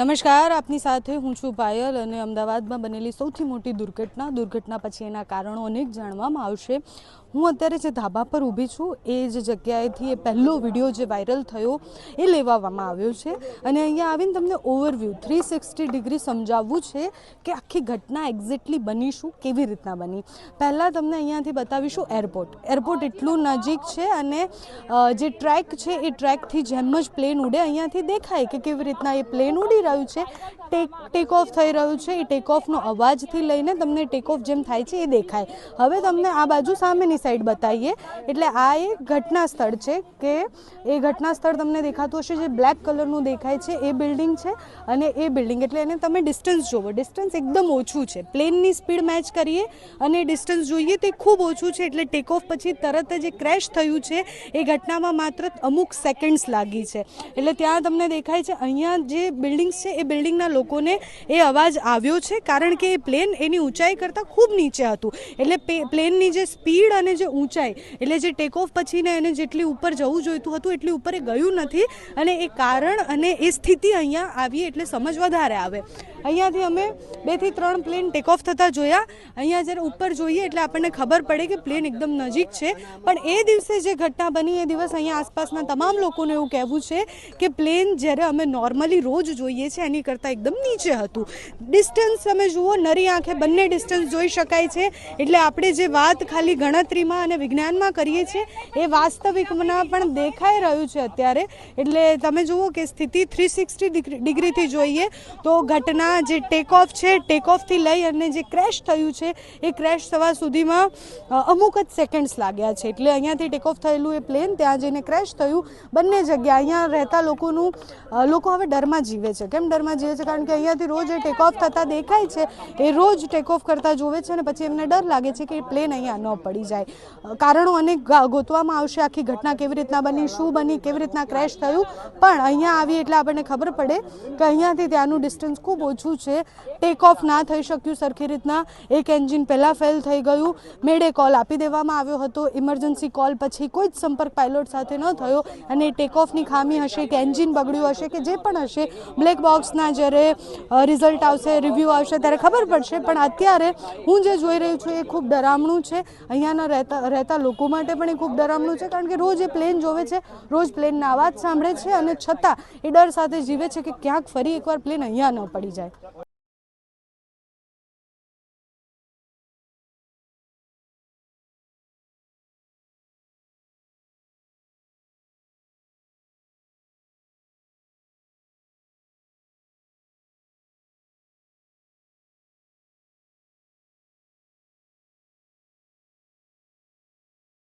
નમસ્કાર, આપની સાથે હું છું પાયલ અને અમદાવાદમાં બનેલી સૌથી મોટી દુર્ઘટના દુર્ઘટના પછી એના કારણો અનેક જાણવામાં આવશે. હું અત્યારે જે ધાબા પર ઊભી છું, એ જ જગ્યાએથી એ પહેલો વીડિયો જે વાયરલ થયો, એ લેવામાં આવ્યો છે. અને અહીંયા આવીને તમને ઓવરવ્યૂ થ્રી સિક્સટી ડિગ્રી સમજાવવું છે કે આખી ઘટના એક્ઝેક્ટલી બની શું, કેવી રીતના બની. પહેલાં તમને અહીંયાથી બતાવીશું એરપોર્ટ એરપોર્ટ એટલું નજીક છે અને જે ટ્રેક છે, એ ટ્રેકથી જેમ જ પ્લેન ઉડે, અહીંયાથી દેખાય કે કેવી રીતના એ પ્લેન ઉડી રહ્યું છે. ટેક ટેક ઓફ થઈ રહ્યું છે, એ ટેક ઓફનો અવાજથી લઈને તમને ટેક ઓફ જેમ થાય છે એ દેખાય. હવે તમને આ બાજુ સામેની સાઈડ બતાવીએ. એટલે આ એક ઘટના સ્થળ છે કે એ ઘટના સ્થળ તમને દેખાતું હશે જે બ્લેક કલરનું દેખાય છે. એ બિલ્ડિંગ છે અને એ બિલ્ડિંગ એટલે એને તમે ડિસ્ટન્સ જોવો. ડિસ્ટન્સ એકદમ ઓછું છે. પ્લેનની સ્પીડ મેચ કરીએ અને ડિસ્ટન્સ જોઈએ તે ખૂબ ઓછું છે. એટલે ટેક ઓફ પછી તરત જ એ ક્રેશ થયું છે. એ ઘટનામાં માત્ર અમુક સેકન્ડ્સ લાગી છે. એટલે ત્યાં તમને દેખાય છે અહીંયા જે બિલ્ડિંગ્સ છે એ બિલ્ડિંગના લોકોને એ અવાજ આવ્યો છે કારણ કે એ પ્લેન એની ઊંચાઈ કરતાં ખૂબ નીચે હતું. એટલે પ્લેનની જે સ્પીડ અને જે ઊંચાઈ, એટલે જે ટેક ઓફ પછીને એને જેટલી ઉપર જવું જોઈતું હતું, એટલી ઉપર એ ગયું નથી. અને એ કારણ અને એ સ્થિતિ અહીંયા આવી એટલે સમજ વધારે આવે. અહીંયાથી અમે બેથી ત્રણ પ્લેન ટેક ઓફ થતા જોયા. અહીંયા જ્યારે ઉપર જોઈએ એટલે આપણને ખબર પડે કે પ્લેન એકદમ નજીક છે. પણ એ દિવસે જે ઘટના બની એ દિવસ અહીંયા આસપાસના તમામ લોકોને એવું કહેવું છે કે પ્લેન જ્યારે અમે નોર્મલી રોજ જોઈએ છે, એની કરતાં એકદમ નીચે હતું. ડિસ્ટન્સ તમે જુઓ, નરી આંખે બંને ડિસ્ટન્સ જોઈ શકાય છે. એટલે આપણે જે વાત ખાલી ગણતરીમાં અને વિજ્ઞાનમાં કરીએ છીએ, એ વાસ્તવિકમાં પણ દેખાઈ રહ્યું છે અત્યારે. એટલે તમે જુઓ કે સ્થિતિ થ્રી સિક્સટી ડિગ્રીથી જોઈએ તો ઘટના જે ટેક ઓફ છે ટેક ઓફથી લઈ અને જે ક્રેશ થયું છે, એ ક્રેશ થવા સુધીમાં અમુક જ સેકન્ડ્સ લાગ્યા છે. એટલે અહીંયાથી ટેક ઓફ થયેલું એ પ્લેન ત્યાં જઈને ક્રેશ થયું. બંને જગ્યા અહીંયા રહેતા લોકોનું લોકો હવે ડરમાં જીવે છે. કેમ ડરમાં જીવે છે? કારણ કે અહીંયાથી રોજ એ ટેક ઓફ થતા દેખાય છે. એ રોજ ટેક ઓફ કરતાં જોવે છે અને પછી એમને ડર લાગે છે કે પ્લેન અહીંયા ન પડી જાય. કારણો અનેક ગોતવામાં આવશે આખી ઘટના કેવી રીતના બની, શું બની, કેવી રીતના ક્રેશ થયું. પણ અહીંયા આવી એટલે આપણને ખબર પડે કે અહીંયાથી ત્યાંનું ડિસ્ટન્સ ખૂબ ઓછું છે. ટેક ઓફ ના થઈ શક્યું સરખી રીતના. એક એન્જિન પહેલાં ફેલ થઈ ગયું. મેડે કોલ આપી દેવામાં આવ્યો હતો. ઇમરજન્સી કોલ પછી કોઈ જ સંપર્ક પાયલોટ સાથે ન થયો. અને ટેક ઓફની ખામી હશે કે એન્જિન બગડ્યું હશે કે જે પણ હશે બ્લેક બોક્સના જ્યારે રિઝલ્ટ આવશે રિવ્યૂ આવશે ત્યારે ખબર પડશે. પણ અત્યારે હું જે જોઈ રહ્યું છું એ ખૂબ ડરામણું છે. અહીંયાના રહેતા રહેતા લોકો માટે પણ એ ખૂબ ડરામણું છે, કારણ કે રોજ એ પ્લેન જોવે છે, રોજ પ્લેનના અવાજ સાંભળે છે અને છતાં એ ડર સાથે જીવે છે કે ક્યાંક ફરી એકવાર પ્લેન અહીંયા ન પડી જાય.